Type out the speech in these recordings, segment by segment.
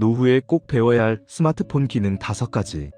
노후에 꼭 배워야 할 스마트폰 기능 5가지.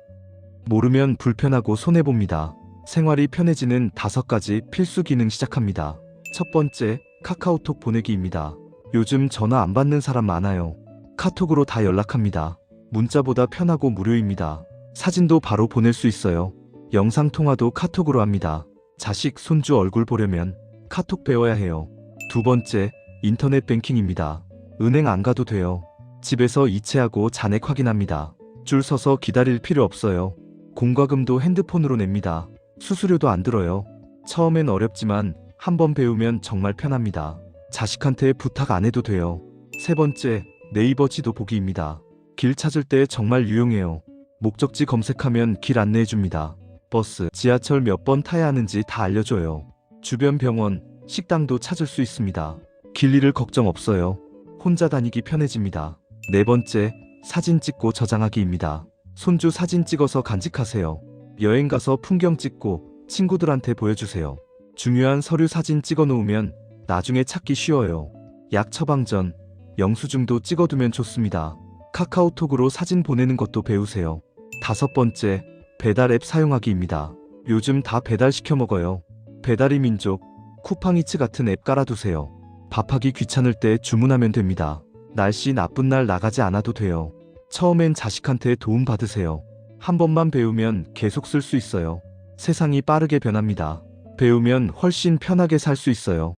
모르면 불편하고 손해봅니다. 생활이 편해지는 5가지 필수 기능 시작합니다. 첫 번째, 카카오톡 보내기입니다. 요즘 전화 안 받는 사람 많아요. 카톡으로 다 연락합니다. 문자보다 편하고 무료입니다. 사진도 바로 보낼 수 있어요. 영상 통화도 카톡으로 합니다. 자식, 손주 얼굴 보려면 카톡 배워야 해요. 두 번째, 인터넷 뱅킹입니다. 은행 안 가도 돼요. 집에서 이체하고 잔액 확인합니다. 줄 서서 기다릴 필요 없어요. 공과금도 핸드폰으로 냅니다. 수수료도 안 들어요. 처음엔 어렵지만 한번 배우면 정말 편합니다. 자식한테 부탁 안 해도 돼요. 세 번째, 네이버 지도 보기입니다. 길 찾을 때 정말 유용해요. 목적지 검색하면 길 안내해 줍니다. 버스, 지하철 몇 번 타야 하는지 다 알려줘요. 주변 병원, 식당도 찾을 수 있습니다. 길 잃을 걱정 없어요. 혼자 다니기 편해집니다. 네 번째, 사진 찍고 저장하기입니다. 손주 사진 찍어서 간직하세요. 여행 가서 풍경 찍고 친구들한테 보여주세요. 중요한 서류 사진 찍어 놓으면 나중에 찾기 쉬워요. 약 처방 전, 영수증도 찍어두면 좋습니다. 카카오톡으로 사진 보내는 것도 배우세요. 다섯 번째, 배달 앱 사용하기입니다. 요즘 다 배달시켜 먹어요. 배달의 민족, 쿠팡이츠 같은 앱 깔아두세요. 밥하기 귀찮을 때 주문하면 됩니다. 날씨 나쁜 날 나가지 않아도 돼요. 처음엔 자식한테 도움 받으세요. 한 번만 배우면 계속 쓸 수 있어요. 세상이 빠르게 변합니다. 배우면 훨씬 편하게 살 수 있어요.